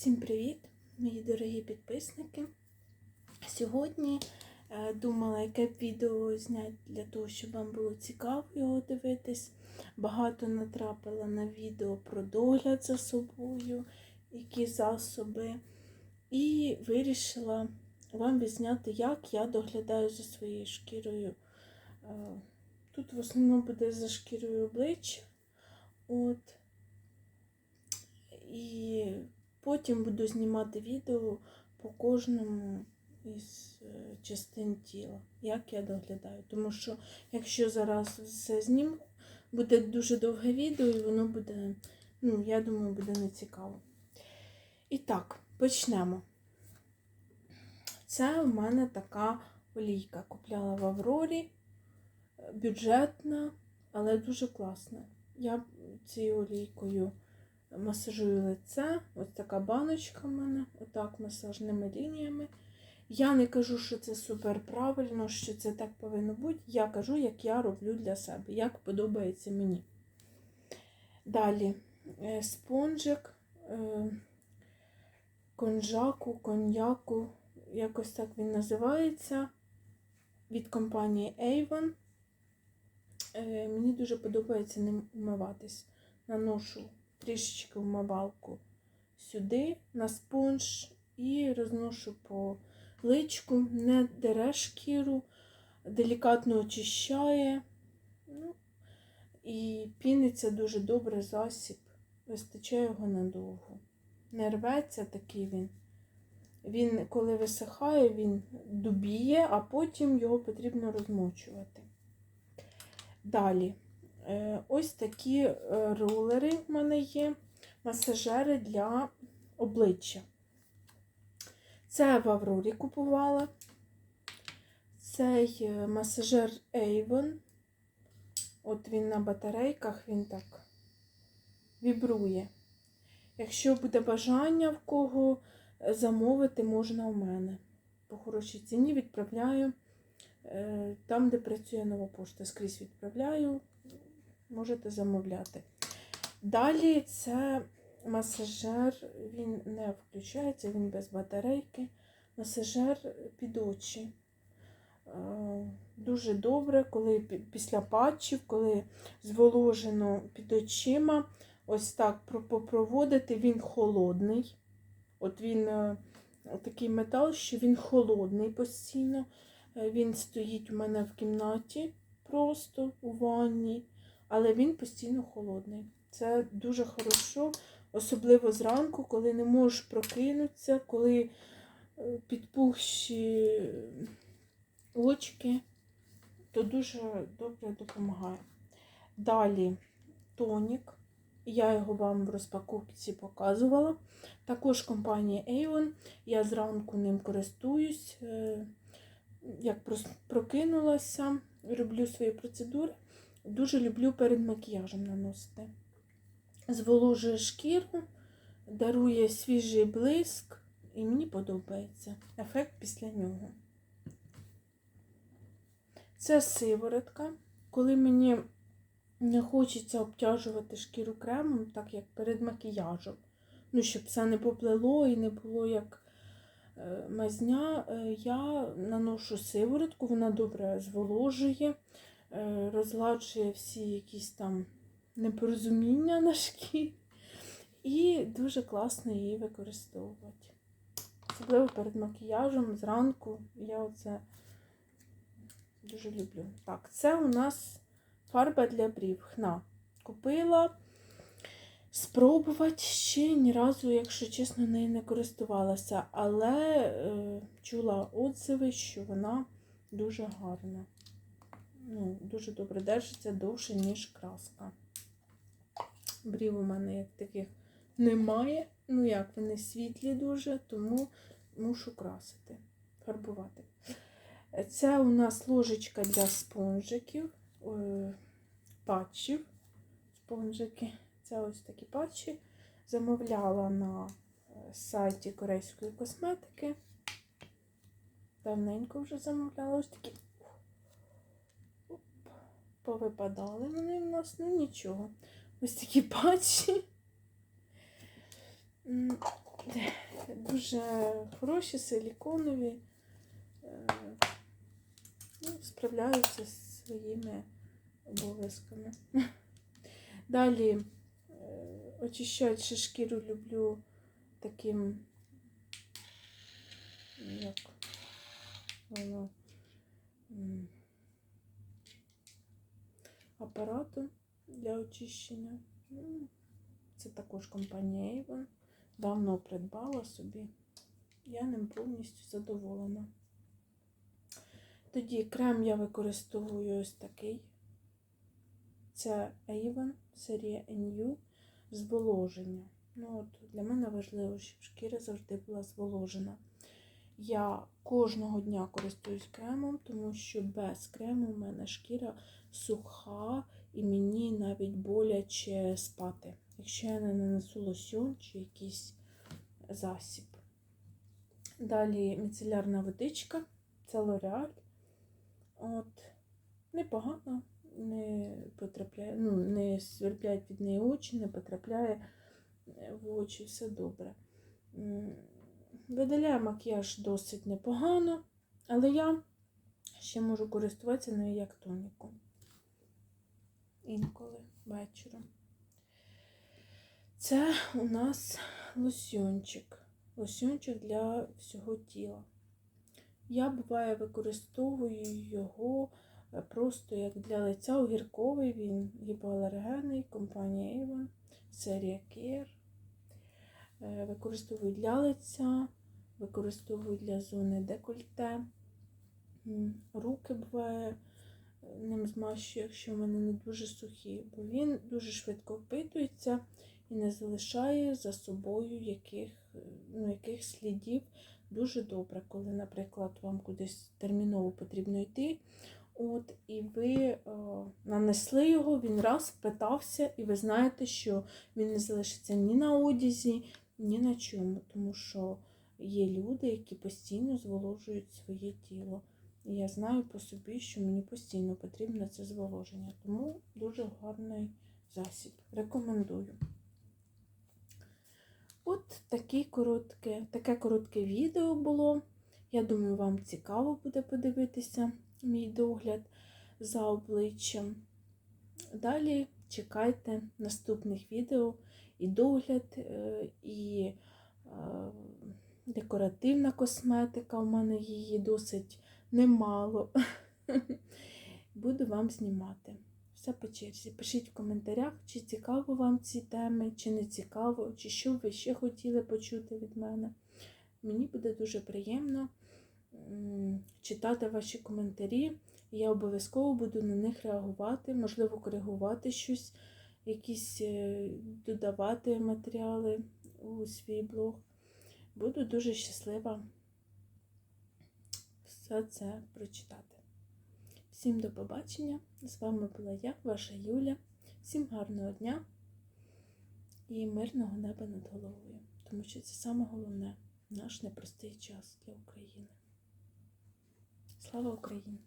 Всім привіт, мої дорогі підписники. Сьогодні е, думала, яке б відео зняти для того, щоб вам було цікаво його дивитись. Багато натрапила на відео про догляд за собою, які засоби. І вирішила вам відзняти, як я доглядаю за своєю шкірою. Е, Тут в основному буде за шкірою обличчя. От. І потім буду знімати відео по кожному із е, частин тіла, як я доглядаю. Тому що якщо зараз все зніму, буде дуже довге відео і воно буде, ну, я думаю, буде нецікаво. І так, почнемо. Це у мене така олійка. Купляла в Аврорі, е, бюджетна, але дуже класна. Я цією олійкою масажую лице. Ось така баночка в мене, отак масажними лініями. Я не кажу, що це супер правильно, що це так повинно бути. Я кажу, як я роблю для себе, як подобається мені. Далі е, спонжик е, конжаку, коньяку, якось так він називається. Від компанії Avon. Е, Мені дуже подобається ним умиватись. Наношу трішечки вмивалку сюди, на спонж, і розношу по личку, не дере шкіру, делікатно очищає. Ну, і піниться дуже добре засіб, вистачає його надовго. Не рветься такий він. Він, коли висихає, він дубіє, а потім його потрібно розмочувати. Далі. Е, ось такі е, ролери в мене є, масажери для обличчя. Це в Аврорі купувала. Цей е, масажер Avon. От він на батарейках, він так вібрує. Якщо буде бажання в кого замовити, можна у мене. По хорошій ціні відправляю там, де працює нова пошта. Скрізь відправляю можете замовляти. Далі це масажер, він не включається, він без батарейки. Масажер під очі. Е, дуже добре, коли після патчів, коли зволожено під очима, ось так попроводити, він холодний. От він е, такий метал, що він холодний постійно. Е, він стоїть у мене в кімнаті, просто у ванні але він постійно холодний. Це дуже хорошо, особливо зранку, коли не можеш прокинутися, коли е, підпухші очки, то дуже добре допомагає. Далі тонік. Я його вам в розпаковці показувала. Також компанія Avon. Я зранку ним користуюсь, е, як прокинулася, роблю свої процедури. Дуже люблю перед макіяжем наносити. Зволожує шкіру, дарує свіжий блиск, і мені подобається ефект після нього. Це сиворотка. Коли мені не хочеться обтяжувати шкіру кремом, так як перед макіяжем. Ну, щоб все не поплило і не було як е, мазня, е, я наношу сиворотку, вона добре зволожує. Е, розгладжує всі якісь там непорозуміння на шкірі. І дуже класно її використовувати. Особливо перед макіяжем зранку я оце дуже люблю. Так, це у нас фарба для брів. Хна. Купила. Спробувати ще ні разу, якщо чесно, нею не користувалася, але е, чула отзиви, що вона дуже гарна ну, дуже добре держиться довше, ніж краска. Брів у мене як таких немає. Ну, як, вони світлі дуже, тому мушу красити, фарбувати. Це у нас ложечка для спонжиків, патчів. Спонжики. Це ось такі патчі. Замовляла на е, сайті корейської косметики. Давненько вже замовляла ось такі повипадали вони в нас, ну нічого. Ось такі патчі. дуже хороші, силіконові, е, ну, справляються з своїми обов'язками. Далі е, очищати ще шкіру люблю таким, як воно, м, апаратом для очищення. Ну, Це також компанія Avon. Давно придбала собі. Я ним повністю задоволена. Тоді крем я використовую ось такий. Це Avon, серія NU зволоження. Ну, от Для мене важливо, щоб шкіра завжди була зволожена. Я кожного дня користуюсь кремом, тому що без крему в мене шкіра суха і мені навіть боляче спати, якщо я не нанесу лосьон чи якийсь засіб. Далі міцелярна водичка, це L'Oreal. От, непогано, не потрапляє, ну, не сверблять від неї очі, не потрапляє в очі, все добре. Видаляє макіяж досить непогано, але я ще можу користуватися нею як тоніком. Інколи вечором. Це у нас лосьончик. Лосьончик для всього тіла. Я буває використовую його е, просто як для лиця огірковий. Він гіпоалергенний, компанія Avon, серія Care. Е, Використовую для лиця, використовую для зони декольте. Руки буває ним змащую, якщо в мене не дуже сухі, бо він дуже швидко впитується і не залишає за собою яких, ну, яких слідів. Дуже добре, коли, наприклад, вам кудись терміново потрібно йти. От, і ви е, нанесли його, він раз впитався, і ви знаєте, що він не залишиться ні на одязі, ні на чому, тому що є люди, які постійно зволожують своє тіло. І я знаю по собі, що мені постійно потрібно це зволоження. Тому дуже гарний засіб. Рекомендую. От такі коротке, таке коротке відео було. Я думаю, вам цікаво буде подивитися мій догляд за обличчям. Далі чекайте наступних відео і догляд, е, і е, декоративна косметика. У мене її досить немало. Буду вам знімати. Все по черзі. Пишіть в коментарях, чи цікаво вам ці теми, чи не цікаво, чи що ви ще хотіли почути від мене. Мені буде дуже приємно читати ваші коментарі. Я обов'язково буду на них реагувати, можливо, коригувати щось, якісь е, додавати матеріали у свій блог. Буду дуже щаслива все це прочитати. Всім до побачення! З вами була я, ваша Юля. Всім гарного дня і мирного неба над головою, тому що це саме головне наш непростий час для України. Слава Україні!